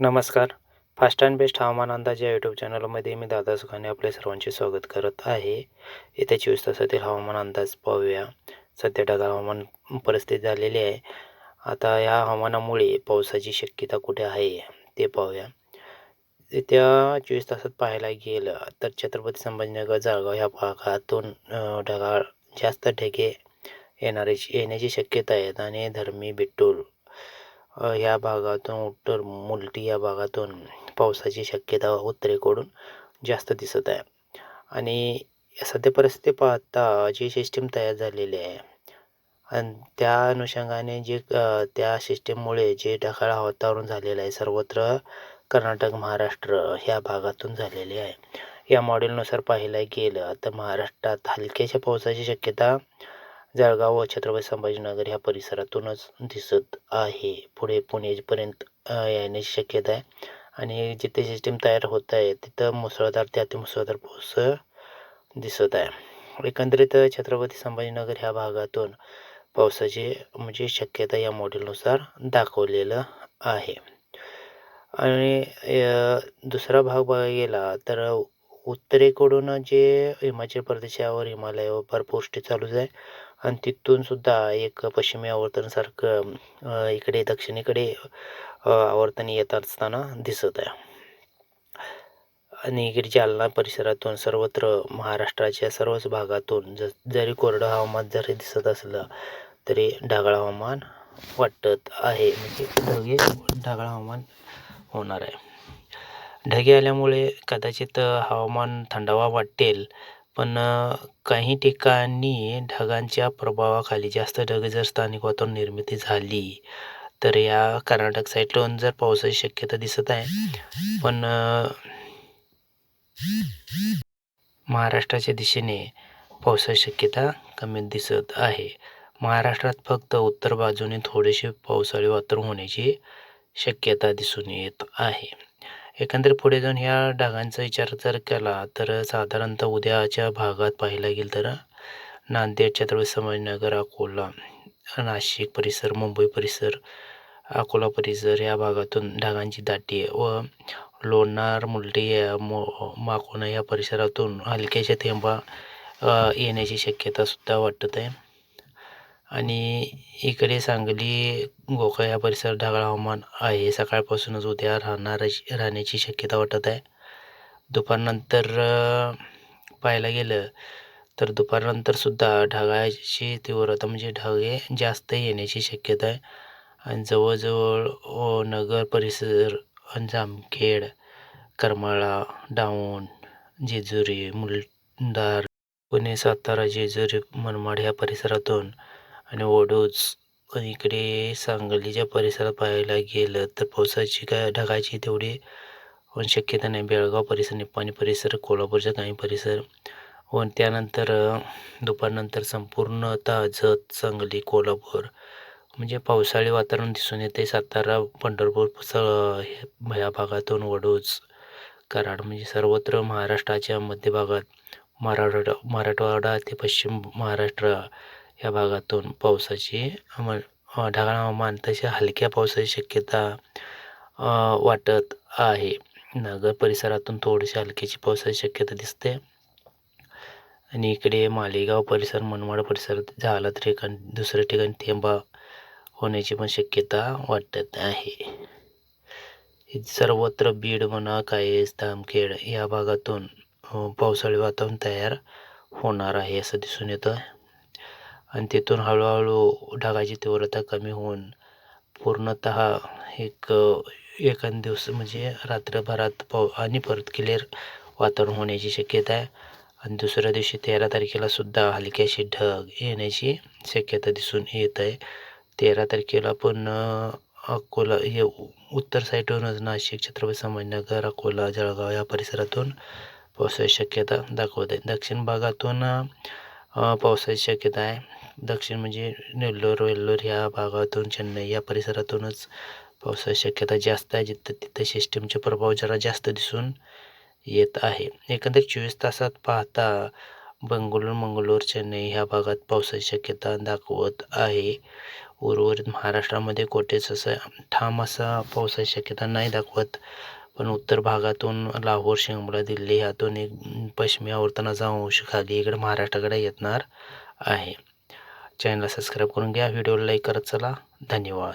नमस्कार. Fast and best हवामान अंदाज या यूट्यूब चॅनलमध्ये मी दादा सुखाने आपले सर्वांचे स्वागत करत आहे. येत्या चोवीस तासातील हवामान अंदाज पाहूया. सध्या ढगाळ हवामान परिस्थिती झालेली आहे. आता या हवामानामुळे पावसाची शक्यता कुठे आहे ते पाहूया. येत्या चोवीस तासात पाहायला गेलं तर छत्रपती संभाजीनगर जळगाव ह्या भागातून ढगाळ जास्त ढगे येणारे येण्याची शक्यता आहेत. आणि धर्मी बिट्टूल ह्या भागातून उत्तर मुलटी या भागातून पावसाची शक्यता उत्तरेकडून जास्त दिसत आहे. आणि सध्या परिस्थिती पाहता जी सिस्टीम तयार झालेली आहे आणि त्या अनुषंगाने जे त्या सिस्टीममुळे जे ढगाळ वातावरण झालेलं आहे सर्वत्र कर्नाटक महाराष्ट्र ह्या भागातून झालेले आहे. या मॉडेलनुसार पाहायला गेलं तर महाराष्ट्रात हलक्याच्या पावसाची शक्यता जळगाव व छत्रपती संभाजीनगर ह्या परिसरातूनच दिसत आहे. पुढे पुणेपर्यंत येण्याची शक्यता आहे. आणि जिथे सिस्टीम तयार होत आहे तिथं मुसळधार ते अतिमुसळधार पाऊस दिसत आहे. एकंदरीत छत्रपती संभाजीनगर ह्या भागातून पावसाची म्हणजे शक्यता या मॉडेलनुसार दाखवलेलं आहे. आणि दुसरा भाग बघायला गेला तर उत्तरेकडून जे हिमाचल प्रदेशावर हिमालयावर बर्फवृष्टी चालूच आहे. आणि तिथून सुद्धा एक पश्चिमी आवर्तनसारखं इकडे दक्षिणेकडे आवर्तन येत असताना दिसत आहे. आणि इकडे जालना परिसरातून सर्वत्र महाराष्ट्राच्या सर्वच भागातून ज जरी कोरडं हवामान जरी दिसत असलं तरी ढगाळ हवामान वाटत आहे. म्हणजे ढगे ढगाळ हवामान होणार आहे. ढगे आल्यामुळे कदाचित हवामान थंडावा वाटेल पण काही ठिकाणी ढगांच्या प्रभावाखाली जास्त ढग जर स्थानिक वातावरण निर्मिती झाली तर या कर्नाटक साईडला जर पावसाची शक्यता दिसत आहे. पण महाराष्ट्राच्या दिशेने पावसाची शक्यता कमी दिसत आहे. महाराष्ट्रात फक्त उत्तर बाजूने थोडेसे पावसाळी वातावरण होण्याची शक्यता दिसून येत आहे. एकंदरीत पुढे जाऊन ह्या ढगांचा विचार जर केला तर साधारणतः उद्याच्या भागात पाहायला गेलं तर नांदेड छत्रपती संभाजीनगर अकोला नाशिक परिसर मुंबई परिसर अकोला परिसर या भागातून ढगांची दाटी व लोणार मुलटी या मो माकोना या परिसरातून हलक्याशा थेंबा येण्याची शक्यतासुद्धा वाटत आहे. आणि इकडे सांगली गोका या परिसरात ढगाळ हवामान आहे. सकाळपासूनच उद्या राहणार राहण्याची शक्यता वाटत आहे. दुपारनंतर पाहायला गेलं तर दुपारनंतरसुद्धा ढगाळाची तीव्रता म्हणजे ढगे जास्त येण्याची शक्यता आहे. आणि जवळजवळ ओ नगर परिसर आणि जामखेड करमाळा डाऊन जेजुरी मुलदार पुणे सातारा जेजुरी मनमाड ह्या परिसरातून आणि ओढूच इकडे सांगलीच्या परिसरात पाहायला गेलं तर पावसाची काय ढगाची तेवढी पण शक्यता नाही. बेळगाव परिसर निपाणी परिसर कोल्हापूरचा काही परिसर. व त्यानंतर दुपारनंतर संपूर्णतः जत सांगली कोल्हापूर. म्हणजे पावसाळी वातावरण दिसून येते. सातारा पंढरपूर स हे- भागातून वडूज कराड म्हणजे सर्वत्र महाराष्ट्राच्या मध्य भागात मराठवाडा मराठवाडा ते पश्चिम महाराष्ट्र. या भागातून पावसाची हवामान ढगाळ हवामान तशा हलक्या पावसाची शक्यता वाटत आहे. नगर परिसरातून थोडीशी हलक्याची पावसाची शक्यता दिसते. आणि इकडे मालेगाव परिसर मनमाड परिसर झाला तर ठिकाण दुसऱ्या ठिकाणी थेंबा होण्याची पण शक्यता वाटत आहे. सर्वत्र बीड म्हणा कायस धामखेड या भागातून पावसाळी वातावरण तयार होणार आहे असं दिसून येतं आणि तिथून हळूहळू ढगाची तीव्रता कमी होऊन पूर्णत एक एखाद दिवस म्हणजे रात्रभरात पाव आणि परत क्लिअर वातावरण होण्याची शक्यता आहे. आणि दुसऱ्या दिवशी तेरा तारखेला सुद्धा हलक्याशी ढग येण्याची शक्यता दिसून येत आहे. तेरा तारखेला पण अकोला हे उत्तर साईडवरूनच नाशिक छत्रपती संभाजीनगर अकोला जळगाव या परिसरातून पावसाची शक्यता दाखवत आहे. दक्षिण भागातून पावसाची शक्यता आहे. दक्षिण म्हणजे नेल्लोर वेल्लोर ह्या भागातून चेन्नई या परिसरातूनच पावसाची शक्यता जास्त आहे जिथं तिथं सिस्टीमचे प्रभाव जरा जास्त दिसून येत आहे. एकंदर चोवीस तासात पाहता बंगळूर मंगलोर चेन्नई ह्या भागात पावसाची शक्यता दाखवत आहे. उर्वरित महाराष्ट्रामध्ये कोठेच असं ठाम असा पावसाची शक्यता नाही दाखवत पण उत्तर भागातून लाहोर शिमला दिल्ली ह्यातून एक पश्चिमी आवर्तनाचा अंश खाली इकडे महाराष्ट्राकडे येणार आहे. चॅनलला सबस्क्राईब करून घ्या. व्हिडिओला लाईक करत चला. धन्यवाद.